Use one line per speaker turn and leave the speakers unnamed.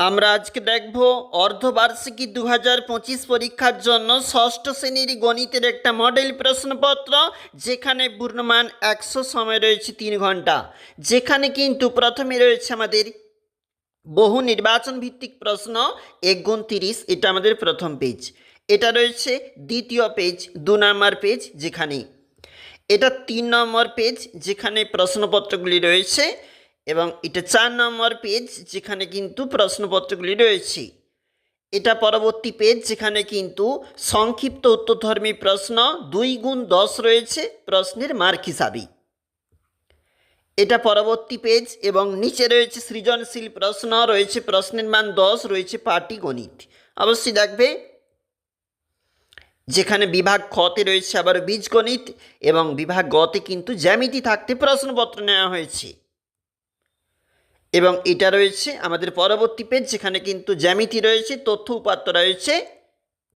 আমরা আজকে দেখব অর্ধবার্ষিকী দু হাজার পঁচিশ পরীক্ষার জন্য ষষ্ঠ শ্রেণির গণিতের একটা মডেল প্রশ্নপত্র, যেখানে পূর্ণমান একশো সময় রয়েছে তিন ঘণ্টা। যেখানে কিন্তু প্রথমে রয়েছে আমাদের বহু নির্বাচন ভিত্তিক প্রশ্ন এক গুণ তিরিশ এটা আমাদের প্রথম পেজ। এটা রয়েছে দ্বিতীয় পেজ, দু নম্বর পেজ, যেখানে। এটা তিন নম্বর পেজ, যেখানে প্রশ্নপত্রগুলি রয়েছে। এবং এটা চার নম্বর পেজ যেখানে কিন্তু প্রশ্নপত্রগুলি রয়েছে। এটা পরবর্তী পেজ যেখানে কিন্তু সংক্ষিপ্ত উত্তরধর্মী প্রশ্ন দুই গুণ দশ রয়েছে, প্রশ্নের মার্ক হিসাবে। এটা পরবর্তী পেজ এবং নিচে রয়েছে সৃজনশীল প্রশ্ন, রয়েছে প্রশ্নের মান দশ, রয়েছে পাটিগণিত অবশ্যই দেখবে, যেখানে বিভাগ খতে রয়েছে আবার বীজগণিত এবং বিভাগ গতে কিন্তু জ্যামিতি থাকতে প্রশ্নপত্র নেওয়া হয়েছে। এবং এটা রয়েছে আমাদের পরবর্তী পেজ যেখানে কিন্তু জ্যামিতি রয়েছে তথ্য উপাত্ত রয়েছে।